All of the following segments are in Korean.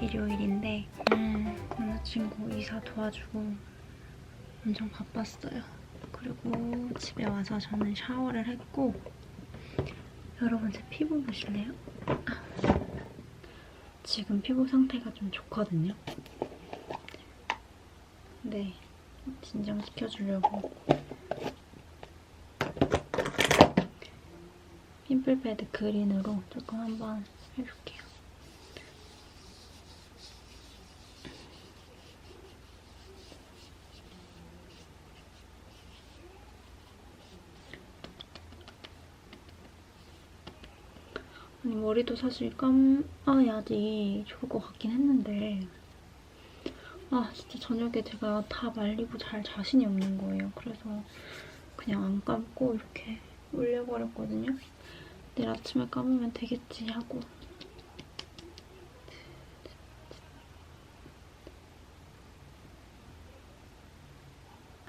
일요일인데 오늘 남자친구 이사 도와주고 엄청 바빴어요. 그리고 집에 와서 저는 샤워를 했고 여러분 제 피부 보실래요? 아. 지금 피부 상태가 좀 좋거든요. 근데 진정시켜주려고 핀플 패드 그린으로 조금 한번 해줄게요. 아니 머리도 사실 감아야지 좋을 것 같긴 했는데 아 진짜 저녁에 제가 다 말리고 잘 자신이 없는 거예요. 그래서 그냥 안 감고 이렇게 올려버렸거든요. 내일 아침에 감으면 되겠지 하고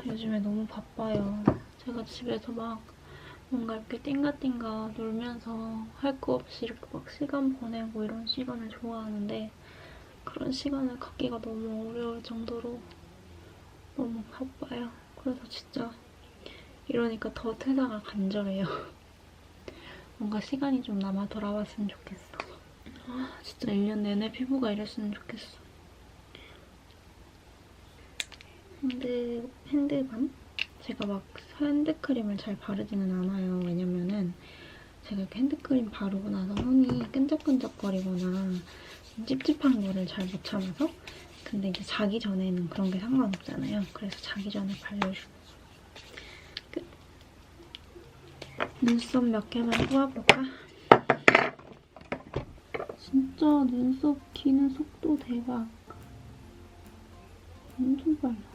요즘에 너무 바빠요. 제가 집에서 막 뭔가 이렇게 띵가띵가 놀면서 할 거 없이 이렇게 막 시간 보내고 이런 시간을 좋아하는데 그런 시간을 갖기가 너무 어려울 정도로 너무 바빠요. 그래서 진짜 이러니까 더 퇴사가 간절해요. 뭔가 시간이 좀 남아 돌아왔으면 좋겠어. 아, 진짜 1년 내내 피부가 이랬으면 좋겠어. 핸드, 핸드밤? 제가 막 핸드크림을 잘 바르지는 않아요. 왜냐면은 제가 이렇게 핸드크림 바르고 나서 손이 끈적끈적거리거나 찝찝한 거를 잘 못 참아서 근데 이제 자기 전에는 그런 게 상관없잖아요. 그래서 자기 전에 발려주고 끝. 눈썹 몇 개만 뽑아볼까? 진짜 눈썹 기는 속도 대박. 엄청 빨라.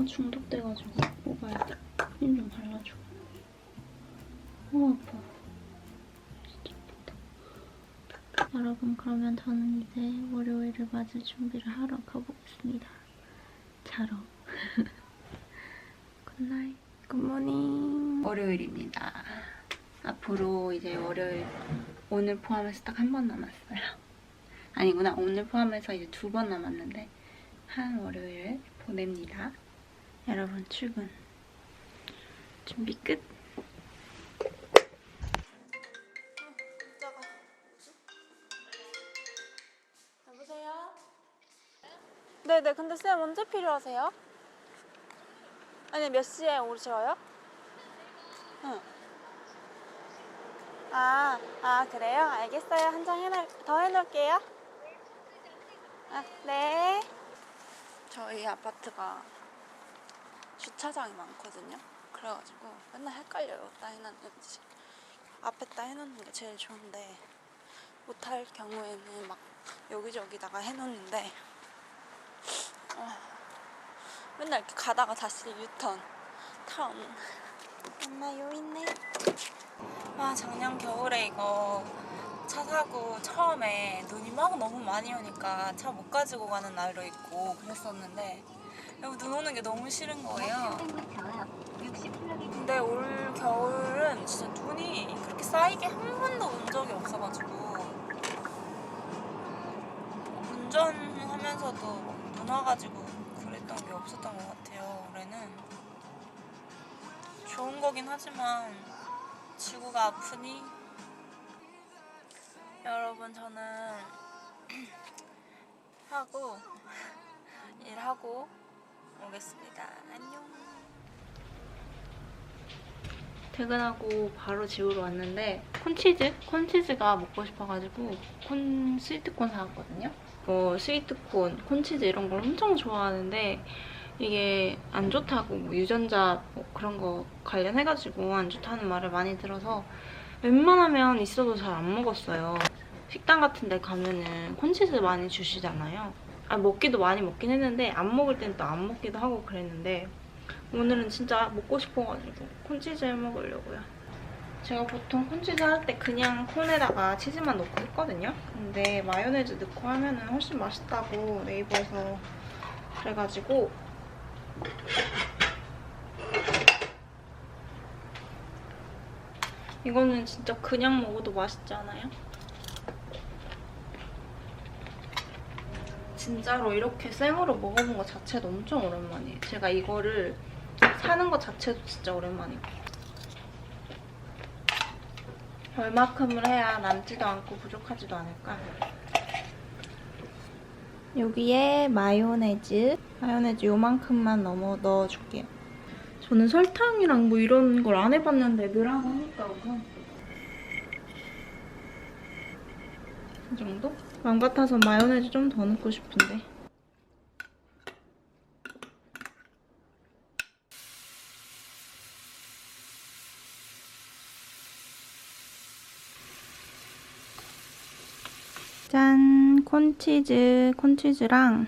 너무 중독돼가지고 뽑아야 돼힘 좀 발라줘 어 아파. 진짜 아프다. 여러분 그러면 저는 이제 월요일을 맞을 준비를 하러 가보겠습니다. 자러. 굿나잇 굿모닝 월요일입니다. 앞으로 이제 월요일 오늘 포함해서 딱 한 번 남았어요. 아니구나. 오늘 포함해서 이제 두 번 남았는데 한 월요일 보냅니다 여러분 출근 준비 끝 여보세요? 네네 근데 쌤 언제 필요하세요? 아니 몇 시에 오셔요? 응. 아, 아 그래요? 알겠어요. 한 장 해놓, 더 해놓을게요. 아, 네. 저희 아파트가 주차장이 많거든요. 그래가지고 맨날 헷갈려요. 어디다 해놨는지. 앞에다 해놓는 게 제일 좋은데 못할 경우에는 막 여기저기다가 해놓는데 어, 맨날 이렇게 가다가 다시 유턴 턴 엄마 요 있네 아 작년 겨울에 이거 차 사고 처음에 눈이 막 너무 많이 오니까 차 못 가지고 가는 날도 있고 그랬었는데 여기 눈 오는 게 너무 싫은 거예요. 근데 올 겨울은 진짜 눈이 그렇게 쌓이게 한 번도 온 적이 없어가지고. 운전하면서도 눈 와가지고 그랬던 게 없었던 것 같아요 올해는. 좋은 거긴 하지만 지구가 아프니? 여러분 저는 하고 일하고 오겠습니다 안녕 퇴근하고 바로 집으로 왔는데 콘치즈? 콘치즈가 먹고 싶어가지고 콘 스위트콘 사왔거든요. 뭐 스위트콘, 콘치즈 이런 걸 엄청 좋아하는데 이게 안 좋다고 뭐 유전자 뭐 그런 거 관련해가지고 안 좋다는 말을 많이 들어서 웬만하면 있어도 잘 안 먹었어요. 식당 같은 데 가면은 콘치즈 많이 주시잖아요. 아, 먹기도 많이 먹긴 했는데 안 먹을 땐 또 안 먹기도 하고 그랬는데 오늘은 진짜 먹고 싶어가지고 콘치즈 해 먹으려고요. 제가 보통 콘치즈 할 때 그냥 콘에다가 치즈만 넣고 했거든요. 근데 마요네즈 넣고 하면 은 훨씬 맛있다고 네이버에서 그래가지고 이거는 진짜 그냥 먹어도 맛있잖아요. 진짜로 이렇게 생으로 먹어본 것 자체도 엄청 오랜만이에요. 제가 이거를 사는 것 자체도 진짜 오랜만이고. 얼마큼을 해야 남지도 않고 부족하지도 않을까? 여기에 마요네즈. 마요네즈 요만큼만 넘어 넣어줄게요. 저는 설탕이랑 뭐 이런 걸 안 해봤는데 넣으라고 하니까 우선. 이 정도? 맘 같아서 마요네즈 좀 더 넣고 싶은데. 짠! 콘치즈, 콘치즈랑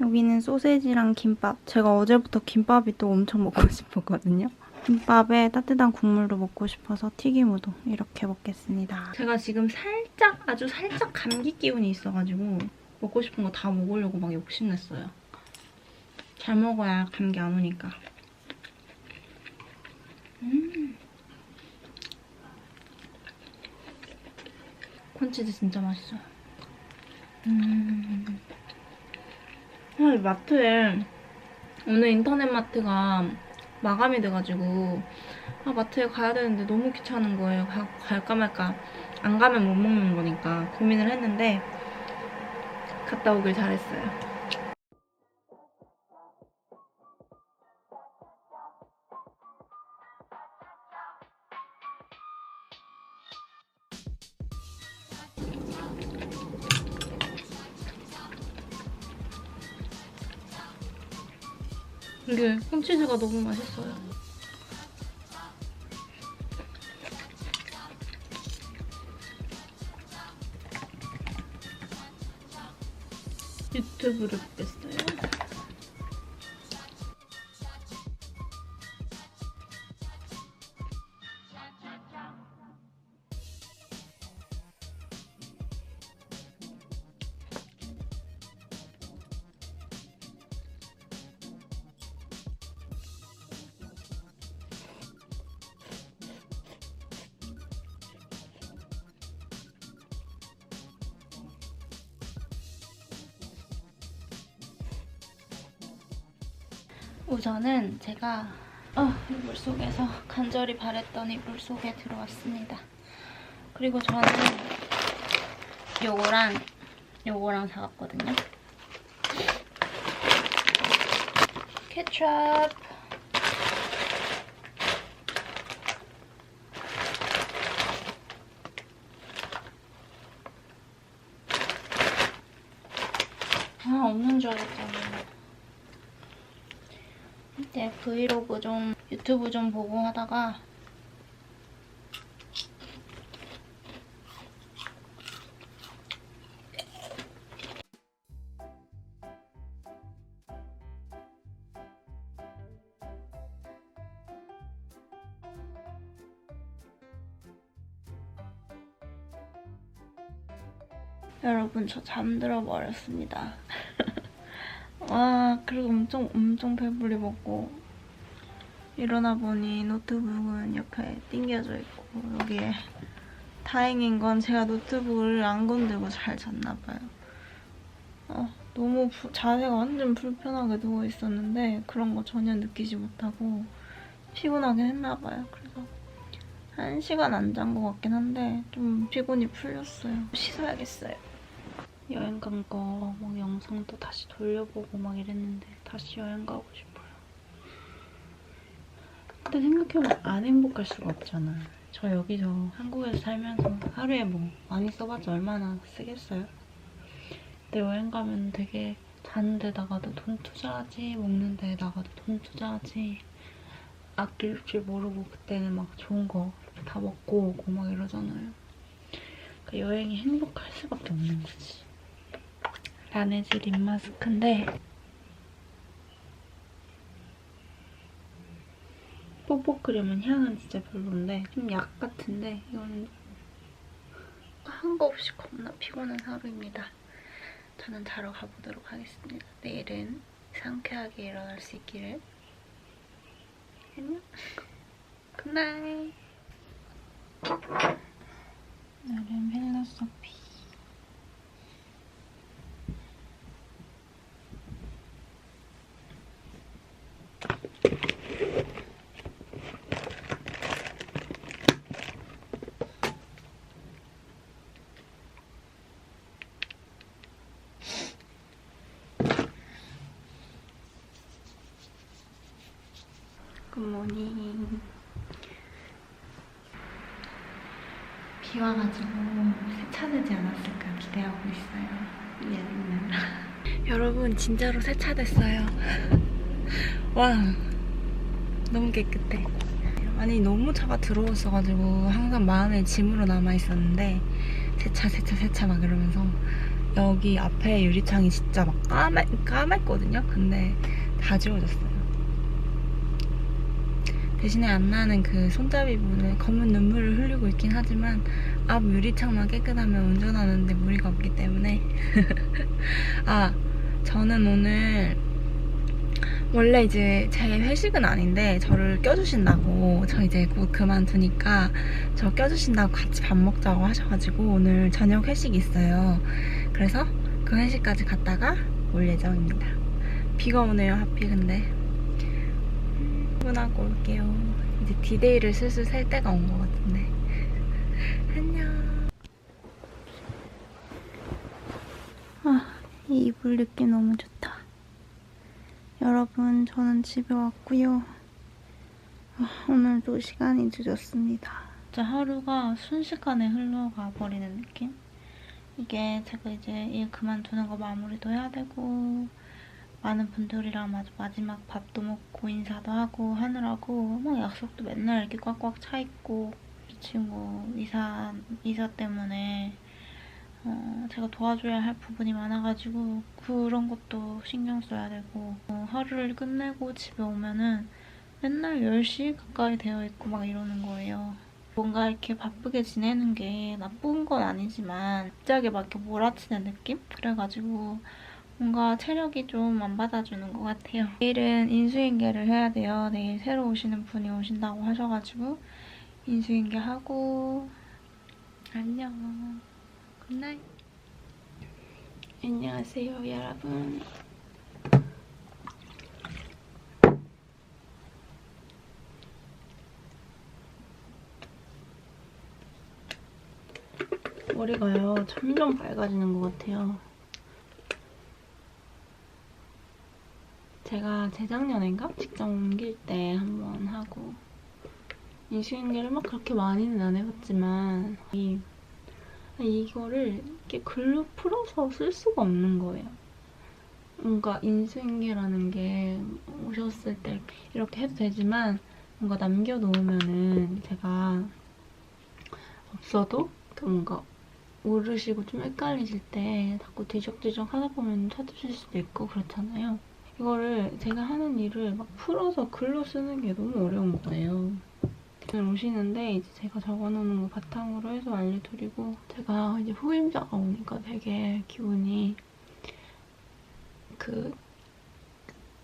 여기는 소세지랑 김밥. 제가 어제부터 김밥이 또 엄청 먹고 싶었거든요. 김밥에 따뜻한 국물도 먹고 싶어서 튀김 우동 이렇게 먹겠습니다. 제가 지금 살짝 아주 살짝 감기 기운이 있어가지고 먹고 싶은 거 다 먹으려고 막 욕심냈어요. 잘 먹어야 감기 안 오니까. 음. 콘치즈 진짜 맛있어요. 음. 아, 이 마트에 오늘 인터넷 마트가 마감이 돼가지고 아 마트에 가야 되는데 너무 귀찮은 거예요. 가, 갈까 말까 안 가면 못 먹는 거니까 고민을 했는데 갔다 오길 잘했어요. 이게 콘치즈가 너무 맛있어요. 유튜브를 보겠어 우선은 제가 어, 이 물속에서 간절히 바랬더니 물속에 들어왔습니다. 그리고 저는 요거랑 요거랑 사왔거든요. 케첩 아 없는 줄 알았잖아. 이제 브이로그 좀 유튜브 좀 보고 하다가 여러분 저 잠들어 버렸습니다. 와 그리고 엄청 엄청 배불리 먹고 일어나 보니 노트북은 옆에 띵겨져 있고 여기에 다행인 건 제가 노트북을 안 건들고 잘 잤나 봐요. 어, 너무 부- 자세가 완전 불편하게 누워 있었는데 그런 거 전혀 느끼지 못하고 피곤하긴 했나 봐요. 그래서 한 시간 안 잔 것 같긴 한데 좀 피곤이 풀렸어요. 씻어야겠어요. 여행 간거막 영상도 다시 돌려보고 막 이랬는데 다시 여행 가고 싶어요. 근데 생각해보면 안 행복할 수가 없잖아. 저 여기서 한국에서 살면서 하루에 뭐 많이 써봤자 얼마나 쓰겠어요? 근데 여행 가면 되게 자는 데다가도 돈 투자하지, 먹는 데다가도 돈 투자하지. 아낄 줄 모르고 그때는 막 좋은 거 다 먹고 오고 막 이러잖아요. 그 여행이 행복할 수밖에 없는 거지. 라네즈 립 마스크인데 뽀뽀 크림은 향은 진짜 별론데 좀 약 같은데 이건 한 거 없이 겁나 피곤한 하루입니다. 저는 자러 가보도록 하겠습니다. 내일은 상쾌하게 일어날 수 있기를. 안녕. 굿나잇. 오늘은 필로소피. 굿모닝. 비 와가지고 세차되지 않았을까 기대하고 있어요. 미안해. 여러분 진짜로 세차됐어요. 와 너무 깨끗해. 아니 너무 차가 더러웠어가지고 항상 마음에 짐으로 남아 있었는데 세차 세차 세차 막 이러면서 여기 앞에 유리창이 진짜 막 까매 까맸거든요. 근데 다 지워졌어요. 대신에 안 나는 그 손잡이 부분에 검은 눈물을 흘리고 있긴 하지만 앞 유리창만 깨끗하면 운전하는데 무리가 없기 때문에. 아 저는 오늘 원래 이제 제 회식은 아닌데 저를 껴주신다고. 저 이제 곧 그만두니까 저 껴주신다고 같이 밥 먹자고 하셔가지고 오늘 저녁 회식이 있어요. 그래서 그 회식까지 갔다가 올 예정입니다. 비가 오네요 하필 근데 출근하고 올게요. 이제 디데이를 슬슬 셀 때가 온 것 같은데. 안녕. 아, 이 이불 느낌 너무 좋다. 여러분, 저는 집에 왔고요. 아, 오늘도 시간이 늦었습니다. 진짜 하루가 순식간에 흘러가 버리는 느낌? 이게 제가 이제 일 그만두는 거 마무리도 해야 되고 많은 분들이랑 마지- 마지막 밥도 먹고 인사도 하고 하느라고 막 약속도 맨날 이렇게 꽉꽉 차 있고 지금 뭐 이사 이사 때문에 어, 제가 도와줘야 할 부분이 많아가지고 그런 것도 신경 써야 되고 어, 하루를 끝내고 집에 오면은 맨날 10시 가까이 되어 있고 막 이러는 거예요. 뭔가 이렇게 바쁘게 지내는 게 나쁜 건 아니지만 갑자기 막 이렇게 몰아치는 느낌? 그래가지고 뭔가 체력이 좀 안 받아주는 것 같아요. 내일은 인수인계를 해야 돼요. 내일 새로 오시는 분이 오신다고 하셔가지고 인수인계 하고 안녕. 굿나잇. 안녕하세요, 여러분. 머리가요 점점 밝아지는 것 같아요. 제가 재작년인가 직장 옮길 때 한번 하고 인수인계를 막 그렇게 많이는 안 해봤지만 이, 이거를 이렇게 글로 풀어서 쓸 수가 없는 거예요. 뭔가 인수인계라는 게 오셨을 때 이렇게 해도 되지만 뭔가 남겨놓으면은 제가 없어도 그 뭔가 모르시고 좀 헷갈리실 때 자꾸 뒤적뒤적 하다 보면 찾으실 수도 있고 그렇잖아요. 이거를 제가 하는 일을 막 풀어서 글로 쓰는 게 너무 어려운 거예요. 오시는데 이제 제가 적어놓는 거 바탕으로 해서 알려드리고 제가 이제 후임자가 오니까 되게 기분이 그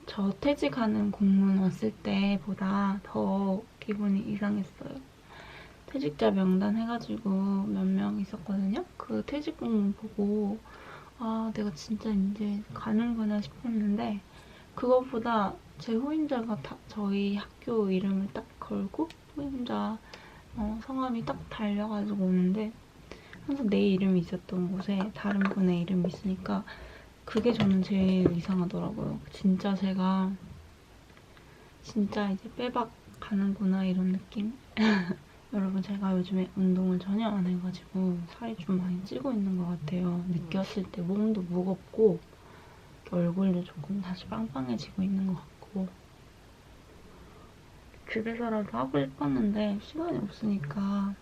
저 퇴직하는 공문 왔을 때보다 더 기분이 이상했어요. 퇴직자 명단 해가지고 몇 명 있었거든요. 그 퇴직 공문 보고 아 내가 진짜 이제 가는구나 싶었는데 그것보다 제 후임자가 다 저희 학교 이름을 딱 걸고 후임자 어, 성함이 딱 달려가지고 오는데 항상 내 이름이 있었던 곳에 다른 분의 이름이 있으니까 그게 저는 제일 이상하더라고요. 진짜 제가 진짜 이제 빼박 가는구나 이런 느낌? 여러분 제가 요즘에 운동을 전혀 안 해가지고 살이 좀 많이 찌고 있는 것 같아요. 느꼈을 때 몸도 무겁고 얼굴도 조금 다시 빵빵해지고 있는 것 같고 집에서라도 하고 싶었는데 시간이 없으니까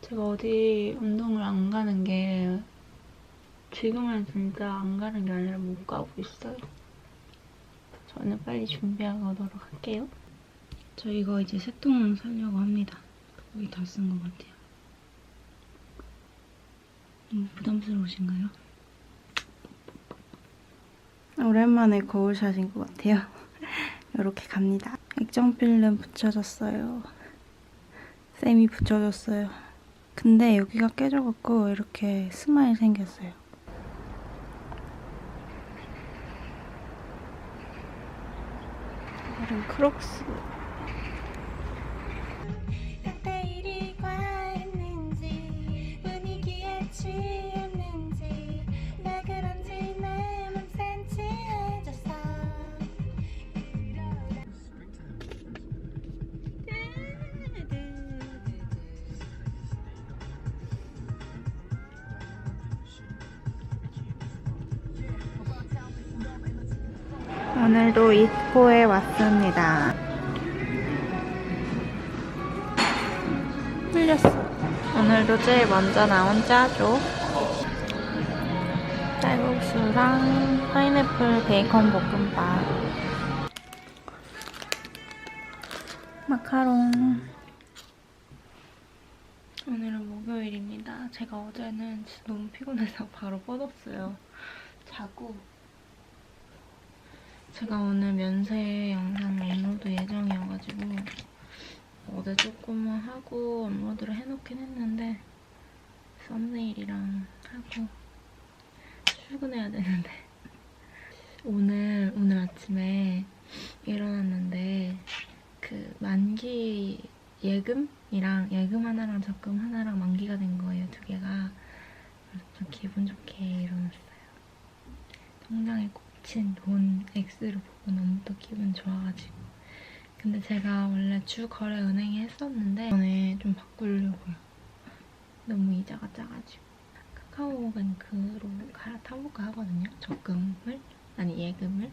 제가 어디 운동을 안 가는 게 지금은 진짜 안 가는 게 아니라 못 가고 있어요. 저는 빨리 준비하고 오도록 할게요. 저 이거 이제 세 통 사려고 합니다. 거의 다 쓴 것 같아요. 너무 부담스러우신가요? 오랜만에 거울샷인 것 같아요. 이렇게 갑니다. 액정 필름 붙여줬어요. 쌤이 붙여줬어요. 근데 여기가 깨져갖고 이렇게 스마일 생겼어요. 이런 크록스. 오늘도 이포에 왔습니다. 흘렸어. 오늘도 제일 먼저 나온 짜조. 쌀국수랑 파인애플 베이컨 볶음밥. 마카롱. 오늘은 목요일입니다. 제가 어제는 진짜 너무 피곤해서 바로 뻗었어요. 자고 제가 오늘 면세 영상 업로드 예정이어가지고 어제 조금만 하고 업로드를 해놓긴 했는데 썸네일이랑 하고 출근해야 되는데 오늘 오늘 아침에 일어났는데 그 만기 예금이랑 예금 하나랑 적금 하나랑 만기가 된 거예요 두 개가. 좀 기분 좋게 일어났어요. 통장에 꽂힌 돈 X를 보고 너무 또 기분 좋아가지고. 근데 제가 원래 주 거래 은행에 했었는데 이번에 좀 바꾸려고요. 너무 이자가 짜가지고. 카카오뱅크로 갈아타볼까 하거든요. 적금을? 아니 예금을?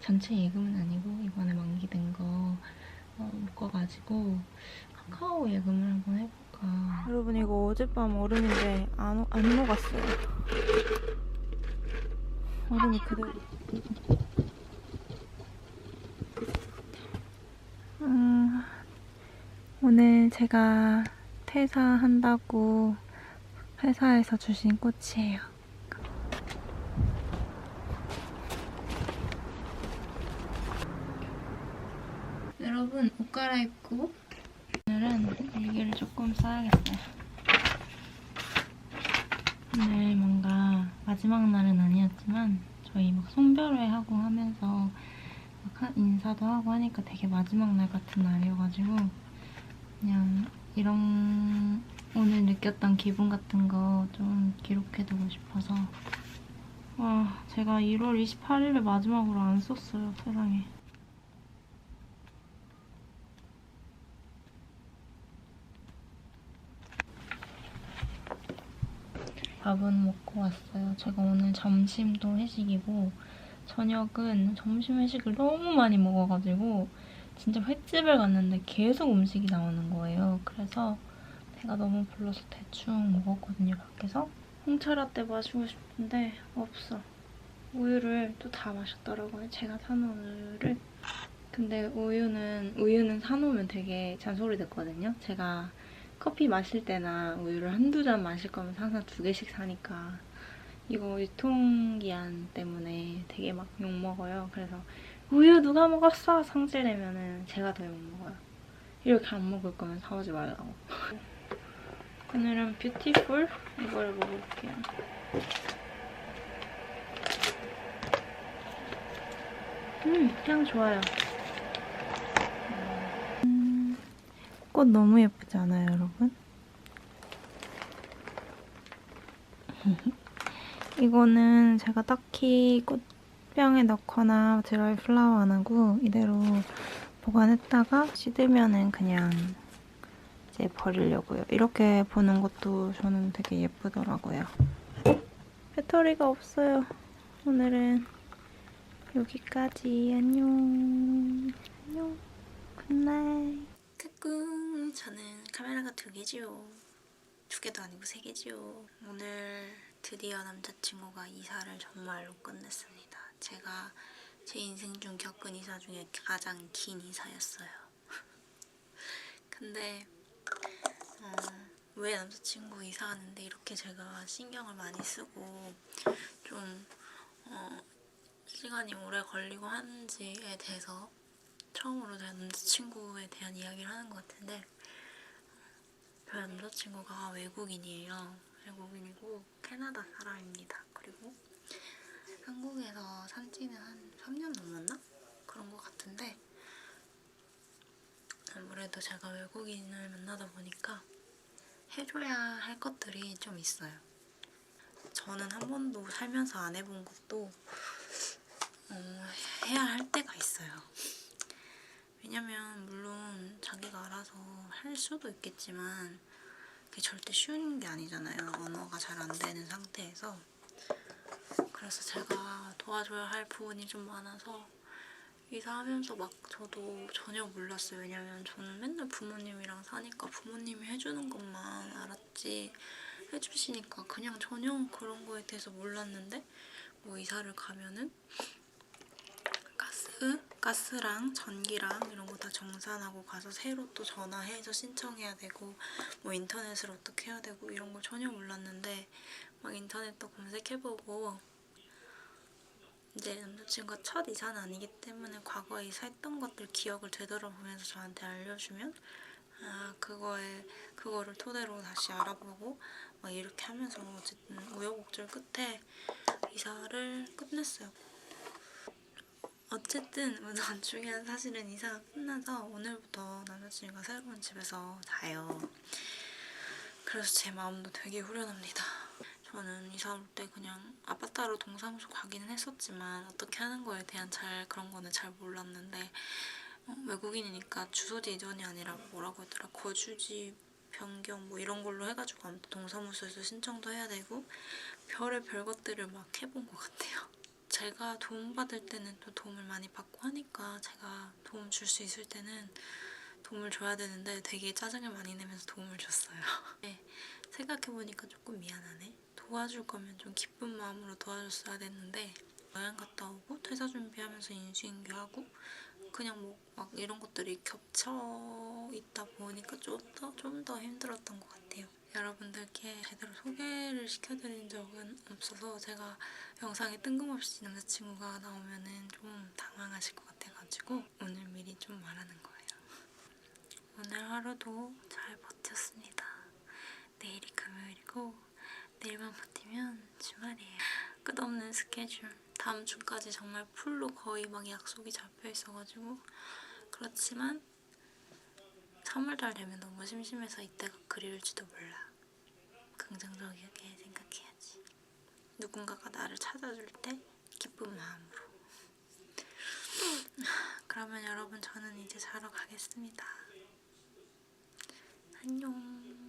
전체 예금은 아니고 이번에 만기된 거 어, 묶어가지고 카카오 예금을 한번 해볼까. 여러분 이거 어젯밤 얼음인데 안, 안 녹았어요. 얼음이 그대로. 음, 오늘 제가 퇴사한다고 회사에서 주신 꽃이에요. 여러분 옷 갈아입고 오늘은 일기를 조금 써야겠어요. 오늘 뭔가 마지막 날은 아니었지만 저희 막 송별회 하고 하면서 막 하- 인사도 하고 하니까 되게 마지막 날 같은 날이어가지고 그냥 이런 오늘 느꼈던 기분 같은 거 좀 기록해두고 싶어서. 와 제가 1월 28일을 마지막으로 안 썼어요 세상에 밥은 먹고 왔어요. 제가 오늘 점심도 회식이고 저녁은 점심 회식을 너무 많이 먹어가지고 진짜 횟집을 갔는데 계속 음식이 나오는 거예요. 그래서 배가 너무 불러서 대충 먹었거든요, 밖에서. 홍차 라떼 마시고 싶은데 없어. 우유를 또 다 마셨더라고요. 제가 사놓은 우유를. 근데 우유는 우유는 사놓으면 되게 잔소리 듣거든요. 제가 커피 마실 때나 우유를 한두 잔 마실 거면 항상 두 개씩 사니까 이거 유통기한 때문에 되게 막 욕먹어요. 그래서 우유 누가 먹었어? 성질내면은 제가 더 욕먹어요. 이렇게 안 먹을 거면 사오지 말라고. 오늘은 뷰티풀 이거를 먹어볼게요. 음, 향 좋아요. 꽃 너무 예쁘지 않아요, 여러분? 이거는 제가 딱히 꽃병에 넣거나 드라이 플라워 안 하고 이대로 보관했다가 시들면은 그냥 이제 버리려고요. 이렇게 보는 것도 저는 되게 예쁘더라고요. 배터리가 없어요. 오늘은 여기까지. 안녕. 안녕. 굿나잇. 저는 카메라가 두 개지요. 두 개도 아니고 세 개지요. 오늘 드디어 남자친구가 이사를 정말로 끝냈습니다. 제가 제 인생 중 겪은 이사 중에 가장 긴 이사였어요. 근데 어, 왜 남자친구 이사하는데 이렇게 제가 신경을 많이 쓰고 좀 어, 시간이 오래 걸리고 하는지에 대해서 처음으로 제 남자친구에 대한 이야기를 하는 것 같은데 저희 남자친구가 외국인이에요. 외국인이고 캐나다 사람입니다. 그리고 한국에서 산 지는 한 3년 넘었나? 그런 것 같은데 아무래도 제가 외국인을 만나다 보니까 해줘야 할 것들이 좀 있어요. 저는 한 번도 살면서 안 해본 것도 어, 해야 할 때가 있어요. 왜냐면 물론 자기가 알아서 할 수도 있겠지만 그게 절대 쉬운 게 아니잖아요. 언어가 잘 안 되는 상태에서 그래서 제가 도와줘야 할 부분이 좀 많아서 이사하면서 막 저도 전혀 몰랐어요. 왜냐면 저는 맨날 부모님이랑 사니까 부모님이 해주는 것만 알았지 해주시니까 그냥 전혀 그런 거에 대해서 몰랐는데 뭐 이사를 가면은 가스, 가스랑 전기랑 이런 거 다 정산하고 가서 새로 또 전화해서 신청해야 되고 뭐 인터넷을 어떻게 해야 되고 이런 걸 전혀 몰랐는데 막 인터넷도 검색해보고 이제 남자친구가 첫 이사는 아니기 때문에 과거에 이사했던 것들 기억을 되돌아보면서 저한테 알려주면 아 그거에 그거를 토대로 다시 알아보고 막 이렇게 하면서 어쨌든 우여곡절 끝에 이사를 끝냈어요. 어쨌든 우선 중요한 사실은 이사가 끝나서 오늘부터 남자친구가 새로운 집에서 자요. 그래서 제 마음도 되게 후련합니다. 저는 이사 올 때 그냥 아파트로 동사무소 가기는 했었지만 어떻게 하는 거에 대한 잘 그런 거는 잘 몰랐는데 어, 외국인이니까 주소지 이전이 아니라 뭐라고 했더라 거주지 변경 뭐 이런 걸로 해가지고 아무튼 동사무소에서 신청도 해야 되고 별의 별 것들을 막 해본 것 같아요. 제가 도움받을 때는 또 도움을 많이 받고 하니까 제가 도움 줄 수 있을 때는 도움을 줘야 되는데 되게 짜증을 많이 내면서 도움을 줬어요. 네, 생각해보니까 조금 미안하네. 도와줄 거면 좀 기쁜 마음으로 도와줬어야 됐는데 여행 갔다 오고 퇴사 준비하면서 인수인계하고 그냥 뭐 막 이런 것들이 겹쳐 있다 보니까 좀 더 좀 더 힘들었던 것 같아요. 여러분들께 제대로 소개를 시켜드린 적은 없어서 제가 영상에 뜬금없이 남자친구가 나오면은 좀 당황하실 것 같아가지고 오늘 미리 좀 말하는 거예요. 오늘 하루도 잘 버텼습니다. 내일이 금요일이고 내일만 버티면 주말이에요. 끝없는 스케줄. 다음 주까지 정말 풀로 거의 막 약속이 잡혀 있어가지고 그렇지만 3월달 되면 너무 심심해서 이때가 그리울지도 몰라. 긍정적이게 생각해야지. 누군가가 나를 찾아줄 때 기쁜 마음으로. 그러면 여러분 저는 이제 자러 가겠습니다. 안녕.